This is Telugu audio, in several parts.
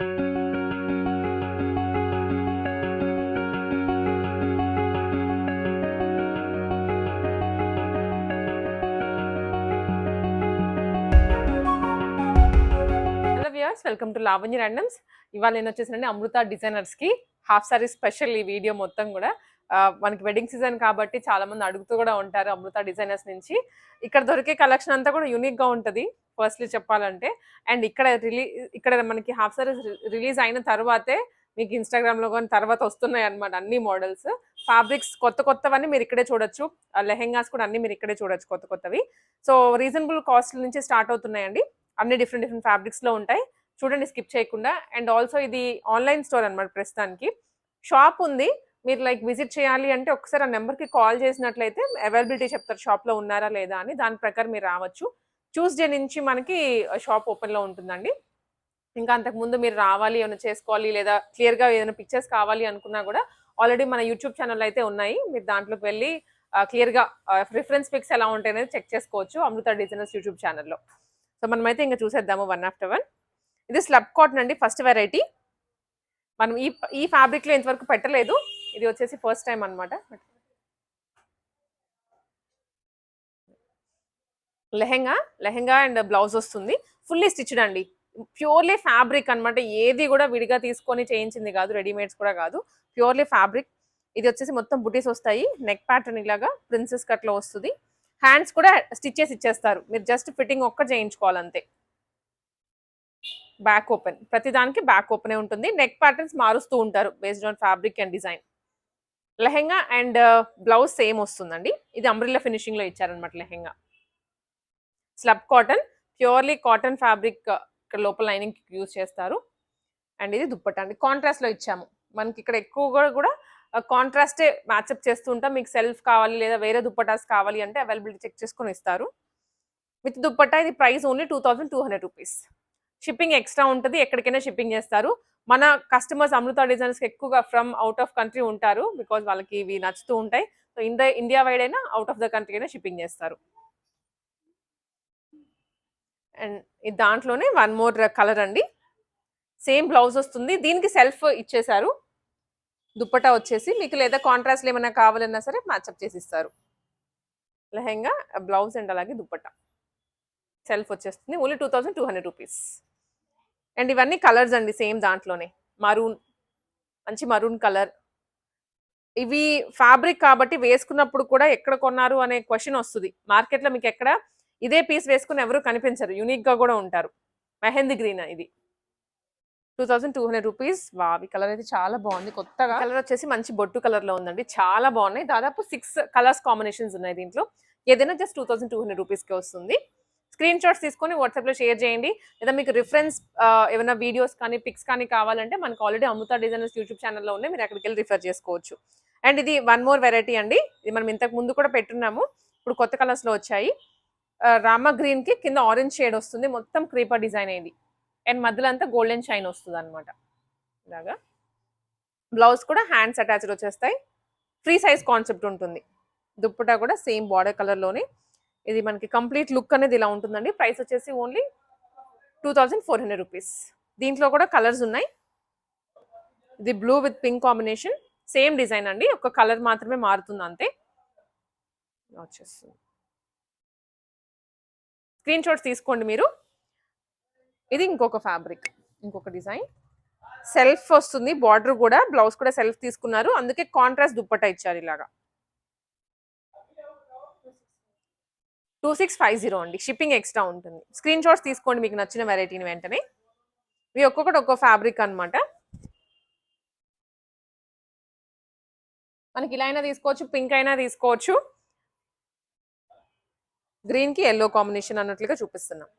Hello welcome to Lavanya randoms ఇవాళ నేను వచ్చేసానండి అమృత డిజైనర్స్కి. హాఫ్ సారీ స్పెషల్ ఈ వీడియో మొత్తం కూడా. మనకి వెడ్డింగ్ సీజన్ కాబట్టి చాలా మంది అడుగుతూ కూడా ఉంటారు అమృత డిజైనర్స్ నుంచి. ఇక్కడ దొరికే కలెక్షన్ అంతా కూడా యూనిక్గా ఉంటది. ఫస్ట్లీ చెప్పాలంటే అండ్ ఇక్కడ రిలీ ఇక్కడ మనకి హాఫ్ సారీస్ రిలీజ్ అయిన తర్వాతే మీకు ఇన్స్టాగ్రామ్లో కానీ తర్వాత వస్తున్నాయి అనమాట అన్ని మోడల్స్. ఫ్యాబ్రిక్స్ కొత్త కొత్తవన్నీ మీరు ఇక్కడే చూడొచ్చు. లెహెంగాస్ కూడా అన్ని మీరు ఇక్కడే చూడొచ్చు కొత్త కొత్తవి. సో రీజనబుల్ కాస్ట్ నుంచి స్టార్ట్ అవుతున్నాయండి. అన్ని డిఫరెంట్ డిఫరెంట్ ఫ్యాబ్రిక్స్లో ఉంటాయి. చూడండి స్కిప్ చేయకుండా. అండ్ ఆల్సో ఇది ఆన్లైన్ స్టోర్ అన్నమాట ప్రస్తుతానికి. షాప్ ఉంది. మీరు లైక్ విజిట్ చేయాలి అంటే ఒకసారి ఆ నెంబర్కి కాల్ చేసినట్లయితే అవైలబిలిటీ చెప్తారు. షాప్లో ఉన్నారా లేదా అని దాని ప్రకారం మీరు రావచ్చు. ట్యూస్డే నుంచి మనకి షాప్ ఓపెన్లో ఉంటుందండి. ఇంకా అంతకుముందు మీరు రావాలి ఏమైనా చేసుకోవాలి లేదా క్లియర్గా ఏదైనా పిక్చర్స్ కావాలి అనుకున్నా కూడా ఆల్రెడీ మన యూట్యూబ్ ఛానల్ అయితే ఉన్నాయి. మీరు దాంట్లోకి వెళ్ళి క్లియర్గా రిఫరెన్స్ పిక్స్ ఎలా ఉంటాయి అనేది చెక్ చేసుకోవచ్చు అమృత డిజైనర్స్ యూట్యూబ్ ఛానల్లో. సో మనమైతే ఇంకా చూసేద్దాము వన్ ఆఫ్టర్ వన్. ఇది స్లబ్ కాటన్ అండి ఫస్ట్ వెరైటీ. మనం ఈ ఈ ఫ్యాబ్రిక్లో ఇంతవరకు పెట్టలేదు. ఇది వచ్చేసి ఫస్ట్ టైం అన్నమాట. లెహెంగా లెహెంగా అండ్ బ్లౌజ్ వస్తుంది. ఫుల్లీ స్టిచ్డ్ అండి. ప్యూర్లీ ఫ్యాబ్రిక్ అన్నమాట. ఏది కూడా విడిగా తీసుకొని చేయించింది కాదు రెడీమేడ్స్ కూడా కాదు. ప్యూర్లీ ఫ్యాబ్రిక్ ఇది వచ్చేసి మొత్తం బుటీస్ వస్తాయి. నెక్ ప్యాటర్న్ ఇలాగా ప్రిన్సెస్ కట్లో వస్తుంది. హ్యాండ్స్ కూడా స్టిచెస్ ఇచ్చేస్తారు. మీరు జస్ట్ ఫిట్టింగ్ ఒక్క చేయించుకోవాలి అంతే బ్యాక్ ఓపెన్ ప్రతిదానికి బ్యాక్ ఓపెన్ ఉంటుంది. నెక్ ప్యాటర్న్స్ మారుస్తూ ఉంటారు based on fabric and design lehenga and uh, blouse same వస్తుందండి. ఇది అంబ్రిల్లా ఫినిషింగ్లో ఇచ్చారనమాట lehenga. Slub cotton purely cotton fabric ఇక్కడ లోపల లైనింగ్ యూజ్ చేస్తారు. అండ్ ఇది దుప్పట అండి. కాంట్రాస్ట్లో ఇచ్చాము. మనకి ఇక్కడ ఎక్కువగా కూడా కాంట్రాస్టే మ్యాచప్ చేస్తూ ఉంటాం. మీకు సెల్ఫ్ కావాలి లేదా వేరే దుప్పటాస్ కావాలి అంటే అవైలబిలిటీ చెక్ చేసుకొని ఇస్తారు. విత్ దుప్పటా ఇది price only two thousand two hundred rupees. Shipping extra ఉంటుంది. ఎక్కడికైనా షిప్పింగ్ చేస్తారు. మన కస్టమర్స్ అమృత డిజైన్స్ ఎక్కువగా ఫ్రమ్ అవుట్ ఆఫ్ కంట్రీ ఉంటారు. బికాజ్ వాళ్ళకి ఇవి నచ్చుతూ ఉంటాయి. సో ఇండియా ఇండియా వైడ్ అయినా అవుట్ ఆఫ్ ద కంట్రీ అయినా షిప్పింగ్ చేస్తారు. అండ్ దాంట్లోనే వన్ మోర్ కలర్ అండి. సేమ్ బ్లౌజ్ వస్తుంది. దీనికి సెల్ఫ్ ఇచ్చేసారు. దుప్పటా వచ్చేసి మీకు లేదా కాంట్రాస్ట్ ఏమైనా కావాలన్నా సరే మ్యాచ్అప్ చేసి ఇస్తారు లెహెంగా బ్లౌజ్ అండ్ అలాగే దుప్పటా. సెల్ఫ్ వచ్చేస్తుంది. Only two thousand two hundred rupees. And ఇవన్నీ కలర్స్ అండి సేమ్ దాంట్లోనే. మరూన్ మంచి మరూన్ కలర్. ఇవి ఫ్యాబ్రిక్ కాబట్టి వేసుకున్నప్పుడు కూడా ఎక్కడ కొన్నారు అనే క్వశ్చన్ వస్తుంది. మార్కెట్లో మీకు ఎక్కడ ఇదే పీస్ వేసుకుని ఎవరు కనిపించరు. యూనిక్గా కూడా ఉంటారు. మెహందీ గ్రీన్ ఇది. Two thousand two hundred rupees. వావి కలర్ అయితే చాలా బాగుంది. కొత్తగా కలర్ వచ్చేసి మంచి బొట్టు కలర్లో ఉందండి. చాలా బాగున్నాయి. దాదాపు సిక్స్ కలర్స్ కాంబినేషన్స్ ఉన్నాయి దీంట్లో. ఏదైనా just two thousand two hundred రూపీస్కి వస్తుంది. స్క్రీన్ షాట్స్ తీసుకొని వాట్సాప్లో షేర్ చేయండి. లేదా మీకు రిఫరెన్స్ ఏమైనా వీడియోస్ కానీ పిక్స్ కానీ కావాలంటే మనకు ఆల్రెడీ అమృత డిజైనర్స్ యూట్యూబ్ ఛానల్లో ఉన్నాయి. మీరు అక్కడికి వెళ్ళి రిఫర్ చేసుకోవచ్చు. అండ్ ఇది వన్ మోర్ వెరైటీ అండి. ఇది మనం ఇంతకు ముందు కూడా పెట్టున్నాము. ఇప్పుడు కొత్త కలర్స్లో వచ్చాయి. రామ గ్రీన్కి కింద ఆరెంజ్ షేడ్ వస్తుంది. మొత్తం క్రీపర్ డిజైన్ అయింది. అండ్ మధ్యలో అంతా గోల్డెన్ షైన్ వస్తుంది అనమాట ఇలాగా. బ్లౌజ్ కూడా హ్యాండ్స్ అటాచ్డ్ వచ్చేస్తాయి. ఫ్రీ సైజ్ కాన్సెప్ట్ ఉంటుంది. దుప్పటా కూడా సేమ్ బార్డర్ కలర్లోనే ఇది మనకి కంప్లీట్ లుక్ అనేది ఇలా ఉంటుందండి. ప్రైస్ వచ్చేసి only two thousand four hundred rupees దీంట్లో కూడా కలర్స్ ఉన్నాయి. ఇది blue with pink combination same design అండి. ఒక కలర్ మాత్రమే మారుతుంది అంతే. వచ్చేస్తుంది. స్క్రీన్ షాట్స్ తీసుకోండి మీరు. ఇది ఇంకొక ఫ్యాబ్రిక్ ఇంకొక డిజైన్. సెల్ఫ్ వస్తుంది బార్డర్ కూడా బ్లౌజ్ కూడా సెల్ఫ్ తీసుకున్నారు. అందుకే కాంట్రాస్ట్ దుప్పట ఇచ్చారు ఇలాగా. టూ సిక్స్ ఫైవ్ జీరో అండి. షిప్పింగ్ ఎక్స్ట్రా ఉంటుంది. స్క్రీన్ షాట్స్ తీసుకోండి మీకు నచ్చిన వెరైటీని వెంటనే. ఇవి ఒక్కొక్కటి ఒక్కో ఫ్యాబ్రిక్ అన్నమాట. మనకి ఇలా అయినా తీసుకోవచ్చు పింక్ అయినా తీసుకోవచ్చు. గ్రీన్కి ఎల్లో కాంబినేషన్ అన్నట్లుగా చూపిస్తున్నాం.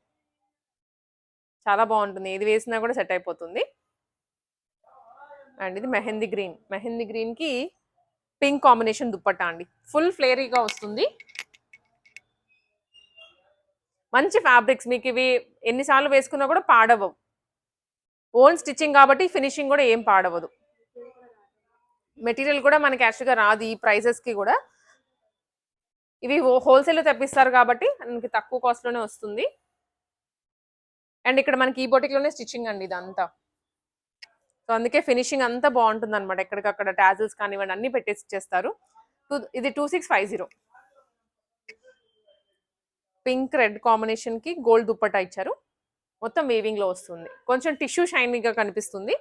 చాలా బాగుంటుంది. ఏది వేసినా కూడా సెట్ అయిపోతుంది. అండ్ ఇది మెహందీ గ్రీన్. మెహందీ గ్రీన్కి పింక్ కాంబినేషన్ దుప్పట్టా అండి. ఫుల్ ఫ్లేరీగా వస్తుంది. మంచి ఫ్యాబ్రిక్స్. మీకు ఇవి ఎన్నిసార్లు వేసుకున్నా కూడా పాడవవు. ఓన్ స్టిచ్చింగ్ కాబట్టి ఫినిషింగ్ కూడా ఏం పాడవదు. మెటీరియల్ కూడా మనకి యాక్చువల్గా రాదు ఈ ప్రైజెస్కి కూడా. ఇవి హోల్సేల్లో తెప్పిస్తారు కాబట్టి మనకి తక్కువ కాస్ట్లోనే వస్తుంది. అండ్ ఇక్కడ మనకి ఈ బొటిక్లోనే స్టిచ్చింగ్ అండి ఇదంతా. సో అందుకే ఫినిషింగ్ అంతా బాగుంటుంది అనమాట ఎక్కడికక్కడ ట్యాజిల్స్ కానివ్వండి అన్ని పెట్టేసి ఇచ్చేస్తారు. ఇది two six five zero pink red కాంబినేషన్కి గోల్డ్ దుప్పటా ఇచ్చారు. మొత్తం వేవింగ్లో వస్తుంది. కొంచెం టిష్యూ షైనింగ్గా కనిపిస్తుంది.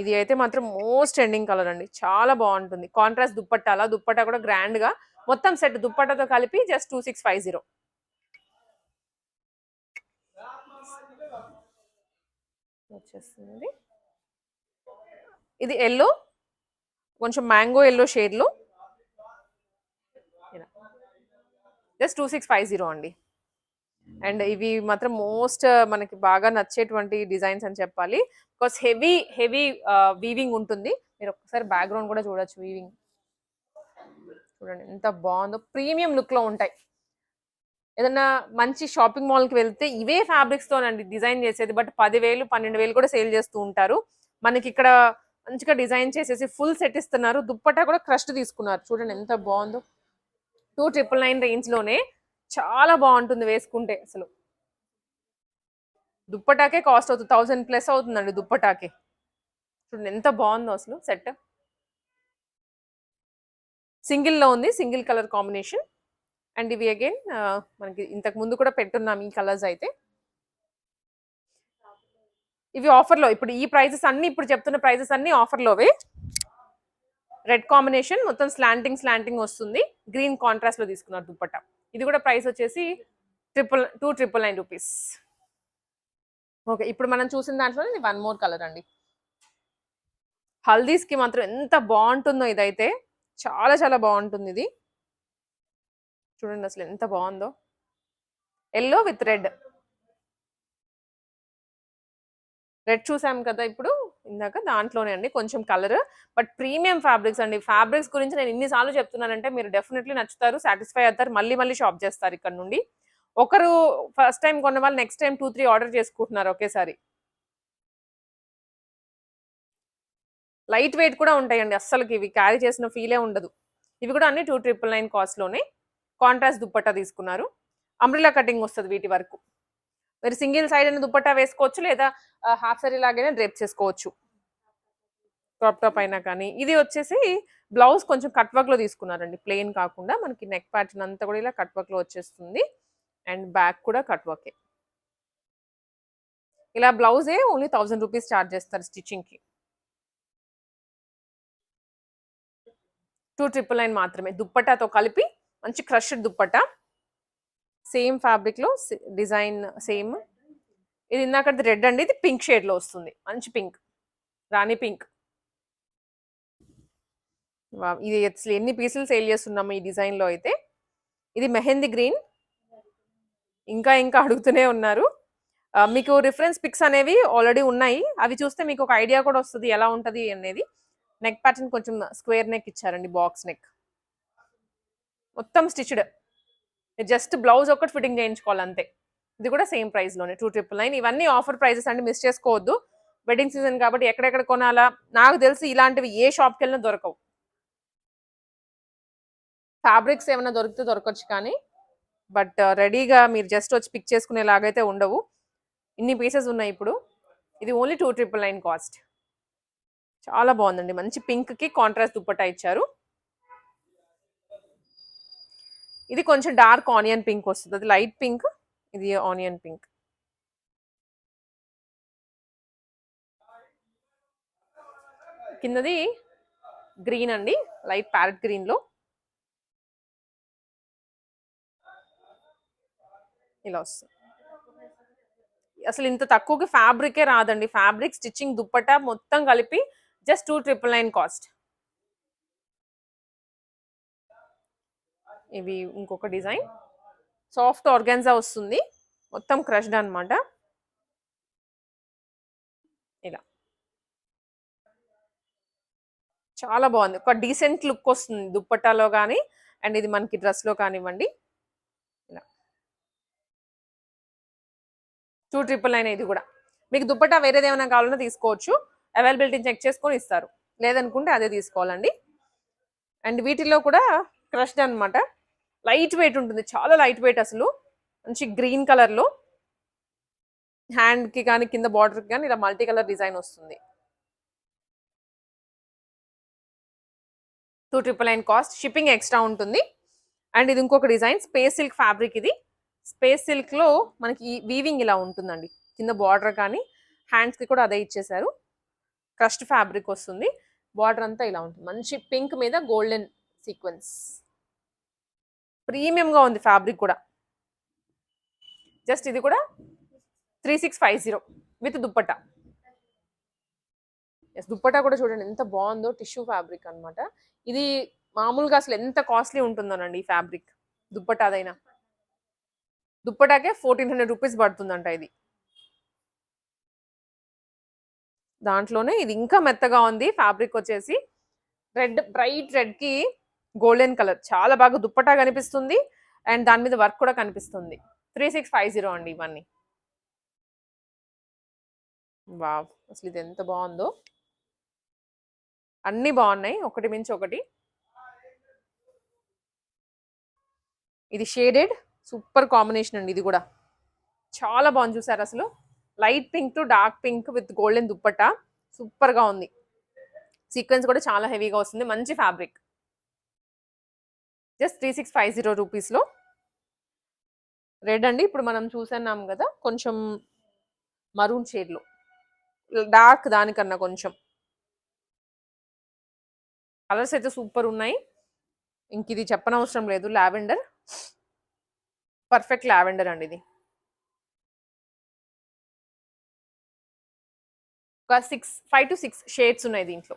ఇది అయితే మాత్రం మోస్ట్ ఎండింగ్ కలర్ అండి. చాలా బాగుంటుంది. కాంట్రాస్ట్ దుప్పట్టాలా దుప్పట్టా కూడా గ్రాండ్గా. మొత్తం సెట్ దుప్పట్టాతో కలిపి just two six five zero వచ్చేస్తుంది. ఇది ఎల్లో కొంచెం మ్యాంగో ఎల్లో షేడ్లో just two six five zero అండి. అండ్ ఇవి మాత్రం మోస్ట్ మనకి బాగా నచ్చేటువంటి డిజైన్స్ అని చెప్పాలి. బికాస్ హెవీ హెవీ వీవింగ్ ఉంటుంది. మీరు ఒక్కసారి బ్యాక్గ్రౌండ్ కూడా చూడొచ్చు వీవింగ్ చూడండి ఎంత బాగుందో. ప్రీమియం లుక్లో ఉంటాయి. ఏదన్నా మంచి షాపింగ్ మాల్కి వెళ్తే ఇవే ఫ్యాబ్రిక్స్ తోనండి డిజైన్ చేసేది. బట్ పదివేలు పన్నెండు వేలు కూడా సేల్ చేస్తూ ఉంటారు. మనకి ఇక్కడ మంచిగా డిజైన్ చేసేసి ఫుల్ సెట్ ఇస్తున్నారు. దుప్పటా కూడా క్రష్ తీసుకున్నారు. చూడండి ఎంత బాగుందో. టూ ట్రిపుల్ నైన్ రేంజ్లోనే. చాలా బాగుంటుంది వేసుకుంటే అసలు. దుప్పటాకే కాస్ట్ అవుతుంది. థౌసండ్ ప్లస్ అవుతుందండి దుప్పటాకే. చూడండి ఎంత బాగుందో అసలు సెట్ సింగిల్లో ఉంది సింగిల్ కలర్ కాంబినేషన్. అండ్ ఇవి అగైన్ మనకి ఇంతకు ముందు కూడా పెట్టున్నాం ఈ కలర్స్ అయితే. ఇవి ఆఫర్లో ఇప్పుడు ఈ ప్రైజెస్ అన్ని ఇప్పుడు చెప్తున్న ప్రైజెస్ అన్ని ఆఫర్లోవే రెడ్ కాంబినేషన్ మొత్తం స్లాంటింగ్ స్లాంటింగ్ వస్తుంది. గ్రీన్ కాంట్రాస్ట్లో తీసుకున్నారు దుప్పట్టా ఇది కూడా ప్రైస్ వచ్చేసి triple two triple nine rupees. Okay ఇప్పుడు మనం చూసిన దాంట్లో ఇది వన్ మోర్ కలర్ అండి. హల్దీస్కి మాత్రం ఎంత బాగుంటుందో ఇదైతే. చాలా చాలా బాగుంటుంది ఇది. చూడండి అసలు ఎంత బాగుందో. Yellow with red. రెడ్ చూసాం కదా ఇప్పుడు. ఇందాక దాంట్లోనే అండి కొంచెం కలర్ బట్ ప్రీమియం ఫ్యాబ్రిక్స్ అండి. ఫ్యాబ్రిక్స్ గురించి నేను ఇన్నిసార్లు చెప్తున్నానంటే మీరు డెఫినెట్లీ నచ్చుతారు సాటిస్ఫై అవుతారు మళ్ళీ మళ్ళీ షాప్ చేస్తారు ఇక్కడ నుండి. ఒకరు ఫస్ట్ టైం కొన్న వాళ్ళు next time two three order చేసుకుంటున్నారు ఒకేసారి. లైట్ వెయిట్ కూడా ఉంటాయండి అస్సలకి ఇవి క్యారీ చేసిన ఫీలే ఉండదు. ఇవి కూడా అన్ని టూ ట్రిపుల్ నైన్ కాస్ట్లోనే కాంట్రాస్ట్ దుప్పట్టా తీసుకున్నారు. అంబ్రిలా కటింగ్ వస్తుంది వీటి వరకు. మీరు సింగిల్ సైడ్ అయిన దుప్పట్టా వేసుకోవచ్చు లేదా హాఫ్ సారీ లాగానే డ్రేప్ చేసుకోవచ్చు. క్రాప్ టాప్ అయినా కానీ. ఇది వచ్చేసి బ్లౌజ్ కొంచెం కట్ వర్క్లో తీసుకున్నారండి. ప్లెయిన్ కాకుండా మనకి నెక్ ప్యాటర్న్ అంతా కూడా ఇలా కట్ వర్క్లో వచ్చేస్తుంది. అండ్ బ్యాక్ కూడా కట్ వర్కే. ఇలా బ్లౌజే ఓన్లీ థౌసండ్ రూపీస్ ఛార్జ్ చేస్తారు స్టిచ్చింగ్కి. టూ ట్రిపుల్ నైన్ మాత్రమే. దుప్పటాతో కలిపి మంచి క్రష్డ్ దుప్పటా. సేమ్ ఫ్యాబ్రిక్లో డిజైన్ సేమ్. ఇది ఇందాకది రెడ్ అండి ఇది పింక్ షేడ్లో వస్తుంది. మంచి పింక్. రాణి పింక్. ఇది అసలు ఎన్ని పీసులు సేల్ చేస్తున్నాము ఈ డిజైన్లో అయితే. ఇది మెహందీ గ్రీన్. ఇంకా ఇంకా అడుగుతూనే ఉన్నారు. మీకు రిఫరెన్స్ పిక్స్ అనేవి ఆల్రెడీ ఉన్నాయి. అవి చూస్తే మీకు ఒక ఐడియా కూడా వస్తుంది ఎలా ఉంటుంది అనేది. నెక్ ప్యాటర్న్ కొంచెం స్క్వేర్ నెక్ ఇచ్చారండి బాక్స్ నెక్. మొత్తం స్టిచ్డ్. జస్ట్ బ్లౌజ్ ఒకటి ఫిట్టింగ్ చేయించుకోవాలి అంతే. ఇది కూడా సేమ్ ప్రైస్లోనే టూ ట్రిపుల్ నైన్ ఇవన్నీ ఆఫర్ ప్రైజెస్ అంటే మిస్ చేసుకోవద్దు. వెడ్డింగ్ సీజన్ కాబట్టి ఎక్కడెక్కడ కొనాలా? నాకు తెలిసి ఇలాంటివి ఏ షాప్కి వెళ్ళినా దొరకవు. ఫ్యాబ్రిక్స్ ఏమైనా దొరికితే దొరకవచ్చు కానీ బట్ రెడీగా uh, మీరు జస్ట్ వచ్చి పిక్ చేసుకునేలాగైతే ఉండవు. ఇన్ని పీసెస్ ఉన్నాయి ఇప్పుడు. ఇది only two triple nine cost చాలా బాగుందండి. మంచి పింక్కి కాంట్రాస్ట్ దుప్పట్టా ఇచ్చారు. ఇది కొంచెం డార్క్ ఆనియన్ పింక్ వస్తుంది. అది లైట్ పింక్ ఇది ఆనియన్ పింక్. కిందది గ్రీన్ అండి లైట్ ప్యారెట్ గ్రీన్లో. ఇలా వస్తుంది. అసలు ఇంత తక్కువకి ఫ్యాబ్రికే రాదండి. ఫ్యాబ్రిక్ స్టిచ్చింగ్ దుప్పట మొత్తం కలిపి just two triple nine cost. ఇవి ఇంకొక డిజైన్. సాఫ్ట్ ఆర్గాన్జా వస్తుంది. మొత్తం క్రష్డ్ అనమాట ఇలా. చాలా బాగుంది. ఒక డీసెంట్ లుక్ వస్తుంది దుప్పటాలో కానీ అండ్ ఇది మనకి డ్రెస్లో కానివ్వండి. ఇలా. టూ ట్రిపుల్ నైన్ ఇది కూడా. మీకు దుప్పటా వేరేది ఏమైనా కావాలన్నా తీసుకోవచ్చు. అవైలబిలిటీ చెక్ చేసుకొని ఇస్తారు. లేదనుకుంటే అదే తీసుకోవాలండి. అండ్ వీటిలో కూడా క్రష్డ్ అనమాట లైట్ వెయిట్ ఉంటుంది చాలా లైట్ వెయిట్ అసలు. మంచి గ్రీన్ కలర్లో. హ్యాండ్కి కానీ కింద బార్డర్కి కానీ ఇలా మల్టీ కలర్ డిజైన్ వస్తుంది. Two triple nine cost shipping extra ఉంటుంది. అండ్ ఇది ఇంకొక డిజైన్ స్పేస్ సిల్క్ ఫ్యాబ్రిక్ ఇది. స్పేస్ సిల్క్లో మనకి వీవింగ్ ఇలా ఉంటుందండి. కింద బార్డర్ కానీ హ్యాండ్స్కి కూడా అదే ఇచ్చేసారు. క్రస్ట్ ఫ్యాబ్రిక్ వస్తుంది. బార్డర్ అంతా ఇలా ఉంటుంది. మంచి పింక్ మీద గోల్డెన్ సీక్వెన్స్. ప్రీమియంగా ఉంది ఫ్యాబ్రిక్ కూడా. జస్ట్ ఇది కూడా three six five zero with dupatta. Yes dupatta కూడా చూడండి ఎంత బాగుందో టిష్యూ ఫ్యాబ్రిక్ అన్నమాట. ఇది మామూలుగా అసలు ఎంత కాస్ట్లీ ఉంటుందోనండి ఈ ఫ్యాబ్రిక్? దుప్పట్టా దుప్పటాకే ఫోర్టీన్ హండ్రెడ్ రూపీస్ పడుతుందంట ఇది. దాంట్లోనే ఇది ఇంకా మెత్తగా ఉంది ఫ్యాబ్రిక్ వచ్చేసి రెడ్ బ్రైట్ రెడ్కి గోల్డెన్ కలర్. చాలా బాగా దుప్పటా కనిపిస్తుంది. అండ్ దాని మీద వర్క్ కూడా కనిపిస్తుంది. త్రీ సిక్స్ ఫైవ్ జీరో అండి ఇవన్నీ. వావ్! అసలు ఇది ఎంత బాగుందో. అన్నీ బాగున్నాయి. ఒకటి మించి ఒకటి. ఇది షేడెడ్. సూపర్ కాంబినేషన్ అండి ఇది కూడా. చాలా బాగుంది చూసారు అసలు. Light pink to dark pink with golden dupatta సూపర్గా ఉంది. సీక్వెన్స్ కూడా చాలా హెవీగా వస్తుంది. మంచి fabric. Just three six five zero రూపీస్లో రెడ్ అండి ఇప్పుడు మనం చూసాం కదా కొంచెం మరూన్ షేడ్లో డార్క్ దానికన్నా కొంచెం. కలర్స్ అయితే సూపర్ ఉన్నాయి. ఇంక ఇది చెప్పనవసరం లేదు లావెండర్. పర్ఫెక్ట్ లావెండర్ అండి ఇది. ఒక six five to six shades ఉన్నాయి దీంట్లో.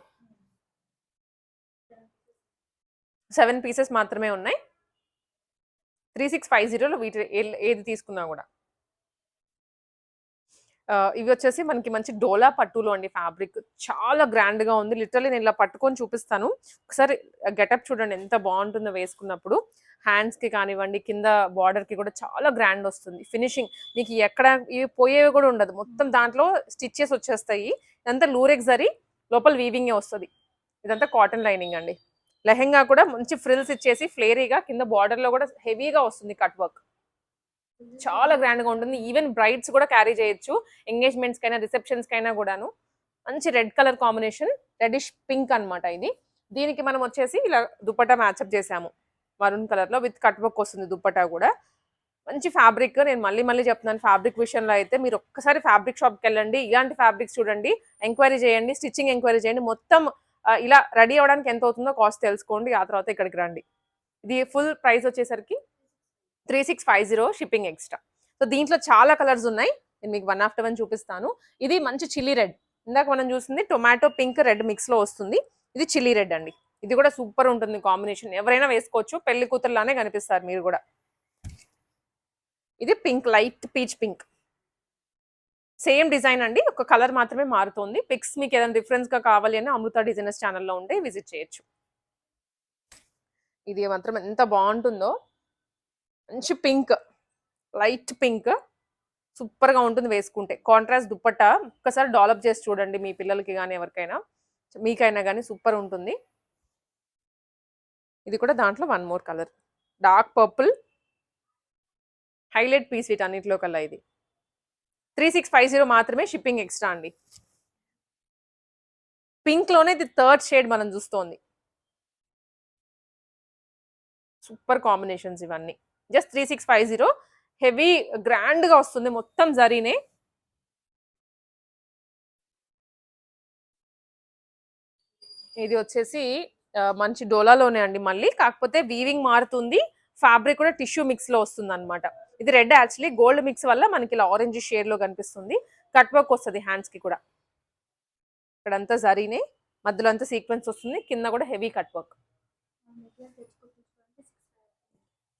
సెవెన్ పీసెస్ మాత్రమే ఉన్నాయి. త్రీ సిక్స్ ఫైవ్ జీరోలో వీటి ఏ- ఏది తీసుకున్నా కూడా. ఇవి వచ్చేసి మనకి మంచి డోలా పట్టులో అండి ఫ్యాబ్రిక్. చాలా గ్రాండ్గా ఉంది. లిటరలీ నేను ఇలా పట్టుకొని చూపిస్తాను. ఒకసారి గెటప్ చూడండి ఎంత బాగుంటుందో వేసుకున్నప్పుడు. హ్యాండ్స్కి కానివ్వండి కింద బార్డర్కి కూడా చాలా గ్రాండ్ వస్తుంది. ఫినిషింగ్ మీకు ఎక్కడ ఇవి పోయేవి కూడా ఉండదు. మొత్తం దాంట్లో స్టిచ్చెస్ వచ్చేస్తాయి. ఇదంతా లూరెక్స్ జరీ లోపల వీవింగే వస్తుంది. ఇదంతా కాటన్ లైనింగ్ అండి. లెహెంగా కూడా మంచి ఫ్రిల్స్ ఇచ్చేసి ఫ్లేరీగా కింద బార్డర్లో లో కూడా హెవీగా వస్తుంది కట్ వర్క్ చాలా గ్రాండ్గా ఉంటుంది. ఈవెన్ బ్రైడ్స్ కూడా క్యారీ చేయొచ్చు. ఎంగేజ్మెంట్స్ కైనా రిసెప్షన్స్ అయినా కూడాను. మంచి red colour combination reddish pink అన్నమాట ఇది. దీనికి మనం వచ్చేసి ఇలా దుప్పటా మ్యాచ్అప్ చేసాము మరూన్ కలర్లో విత్ కట్ వర్క్ వస్తుంది దుప్పటా కూడా. మంచి ఫ్యాబ్రిక్ నేను మళ్ళీ మళ్ళీ చెప్తున్నాను ఫ్యాబ్రిక్ విషయంలో అయితే మీరు ఒక్కసారి ఫ్యాబ్రిక్ షాప్కి వెళ్ళండి. ఇలాంటి ఫ్యాబ్రిక్స్ చూడండి ఎంక్వైరీ చేయండి స్టిచ్చింగ్ ఎంక్వైరీ చేయండి. మొత్తం ఇలా రెడీ అవ్వడానికి ఎంత అవుతుందో కాస్ట్ తెలుసుకోండి. ఆ తర్వాత ఇక్కడికి రండి. ఇది ఫుల్ ప్రైస్ వచ్చేసరికి three six five zero shipping extra. So దీంట్లో చాలా కలర్స్ ఉన్నాయి. నేను మీకు వన్ ఆఫ్టర్ వన్ చూపిస్తాను. ఇది మంచి చిల్లీ రెడ్. ఇందాక మనం చూసింది టొమాటో పింక్ రెడ్ మిక్స్లో వస్తుంది. ఇది చిల్లీ రెడ్ అండి. ఇది కూడా సూపర్ ఉంటుంది కాంబినేషన్. ఎవరైనా వేసుకోవచ్చు. పెళ్ళి కూతురులానే కనిపిస్తారు మీరు కూడా. ఇది pink light peach pink. Same design అండి. ఒక కలర్ మాత్రమే మారుతుంది. పిక్స్ మీకు ఏదైనా డిఫరెన్స్గా కావాలి అని అమృత డిజైనర్స్ ఛానల్లో ఉంటే విజిట్ చేయొచ్చు. ఇది మాత్రం ఎంత బాగుంటుందో. మంచి పింక్ లైట్ పింక్. సూపర్గా ఉంటుంది వేసుకుంటే. కాంట్రాస్ట్ దుప్పట్ట ఒక్కసారి డెవలప్ చేసి చూడండి మీ పిల్లలకి కానీ ఎవరికైనా. మీకైనా కానీ సూపర్ ఉంటుంది. ఇది కూడా దాంట్లో one more colour. Dark purple. Highlight piece వీటన్నిటిలో కల్లా ఇది. త్రీ సిక్స్ ఫైవ్ జీరో మాత్రమే షిప్పింగ్ ఎక్స్ట్రా అండి. పింక్లోనే ఇది థర్డ్ షేడ్ మనం చూస్తోంది. సూపర్ కాంబినేషన్స్ ఇవన్నీ. Just three six five zero heavy గ్రాండ్గా వస్తుంది మొత్తం జరీనే. ఇది వచ్చేసి మంచి డోలాలోనే అండి మళ్ళీ. కాకపోతే వీవింగ్ మారుతుంది. ఫ్యాబ్రిక్ కూడా టిష్యూ మిక్స్లో వస్తుంది అనమాట ఇది రెడ్ యాక్చువల్లీ గోల్డ్ మిక్స్ వల్ల మనకి ఇలా ఆరెంజ్ షేడ్లో కనిపిస్తుంది. కట్ వర్క్ వస్తుంది హ్యాండ్స్కి కూడా. ఇక్కడంతా జరీనే మధ్యలో అంతా సీక్వెన్స్ వస్తుంది. కింద కూడా హెవీ కట్ వర్క్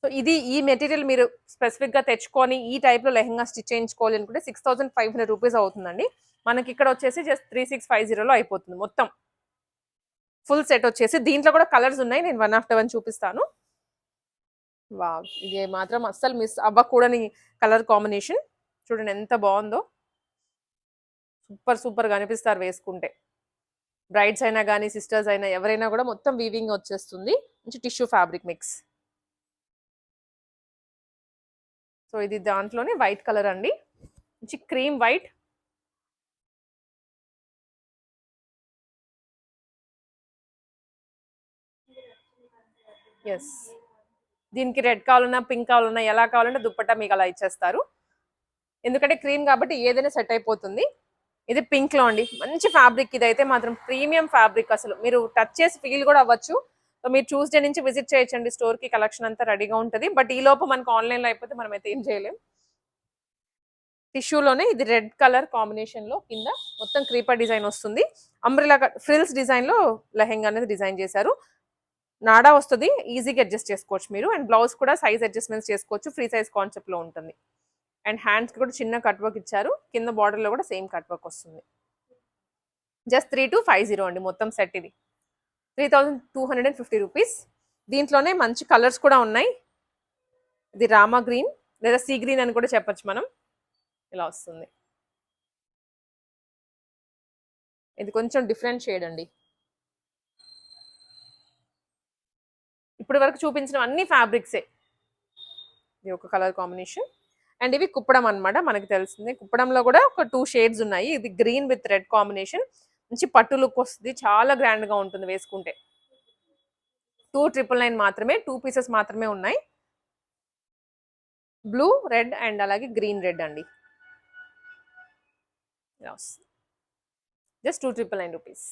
సో ఇది ఈ మెటీరియల్ మీరు స్పెసిఫిక్గా తెచ్చుకొని ఈ టైప్లో లెహంగా స్టిచ్ చేయించుకోవాలి అనుకుంటే six thousand five hundred rupees అవుతుందండి. మనకి ఇక్కడ వచ్చేసి జస్ట్ త్రీ సిక్స్ ఫైవ్ జీరోలో అయిపోతుంది మొత్తం. ఫుల్ సెట్ వచ్చేసి దీంట్లో కూడా కలర్స్ ఉన్నాయి. నేను వన్ ఆఫ్టర్ వన్ చూపిస్తాను. వా ఇది మాత్రం అస్సలు మిస్ అవ్వకూడని కలర్ కాంబినేషన్. చూడండి ఎంత బాగుందో. సూపర్ సూపర్ కనిపిస్తారు వేసుకుంటే. బ్రైడ్స్ అయినా కానీ సిస్టర్స్ అయినా ఎవరైనా కూడా మొత్తం వీవింగ్ వచ్చేస్తుంది. మంచి టిష్యూ ఫ్యాబ్రిక్ మిక్స్. సో ఇది దాంట్లోనే వైట్ కలర్ అండి. మంచి క్రీమ్ వైట్. ఎస్ దీనికి రెడ్ కావాలన్నా పింక్ కావాలన్నా ఎలా కావాలంటే దుప్పట్టా మీకు అలా ఇచ్చేస్తారు. ఎందుకంటే క్రీమ్ కాబట్టి ఏదైనా సెట్ అయిపోతుంది. ఇది పింక్లో అండి. మంచి ఫ్యాబ్రిక్ ఇది అయితే మాత్రం ప్రీమియం ఫ్యాబ్రిక్ అసలు. మీరు టచ్ చేసి ఫీల్ కూడా అవ్వచ్చు. సో మీరు ట్యూస్డే నుంచి విజిట్ చేయొచ్చండి. స్టోర్కి కలెక్షన్ అంతా రెడీగా ఉంటుంది. బట్ ఈ లోపు మనకు ఆన్లైన్లో అయిపోతే మనం అయితే ఏం చేయలేం. టిష్యూలోనే ఇది రెడ్ కలర్ కాంబినేషన్లో కింద మొత్తం క్రీపర్ డిజైన్ వస్తుంది. అంబ్రిలా ఫ్రిల్స్ డిజైన్లో లెహెంగా అనేది డిజైన్ చేశారు. నాడా వస్తుంది ఈజీగా అడ్జస్ట్ చేసుకోవచ్చు మీరు. అండ్ బ్లౌజ్ కూడా సైజ్ అడ్జస్ట్మెంట్స్ చేసుకోవచ్చు ఫ్రీ సైజ్ కాన్సెప్ట్లో ఉంటుంది. అండ్ హ్యాండ్స్కి కూడా చిన్న కట్ వర్క్ ఇచ్చారు కింద బార్డర్లో కూడా సేమ్ కట్ వర్క్ వస్తుంది. Just three two five zero అండి మొత్తం సెట్ ఇది. Three thousand two hundred and fifty rupees. దీంట్లోనే మంచి కలర్స్ కూడా ఉన్నాయి. ఇది రామా గ్రీన్ లేదా సీ గ్రీన్ అని కూడా చెప్పచ్చు మనం. ఇలా వస్తుంది. ఇది కొంచెం డిఫరెంట్ షేడ్ అండి. ఇప్పటి వరకు చూపించిన అన్ని ఫ్యాబ్రిక్సే. ఇది ఒక కలర్ కాంబినేషన్. అండ్ ఇవి కుప్పడం అన్నమాట మనకి తెలిసింది. కుప్పడంలో కూడా ఒక టూ షేడ్స్ ఉన్నాయి. ఇది గ్రీన్ విత్ రెడ్ కాంబినేషన్. మంచి పట్టు లుక్ వస్తుంది. చాలా గ్రాండ్గా ఉంటుంది వేసుకుంటే. టూ ట్రిపుల్ నైన్ మాత్రమే టూ పీసెస్ మాత్రమే ఉన్నాయి. బ్లూ రెడ్ అండ్ అలాగే గ్రీన్ రెడ్ అండి. Just two triple nine rupees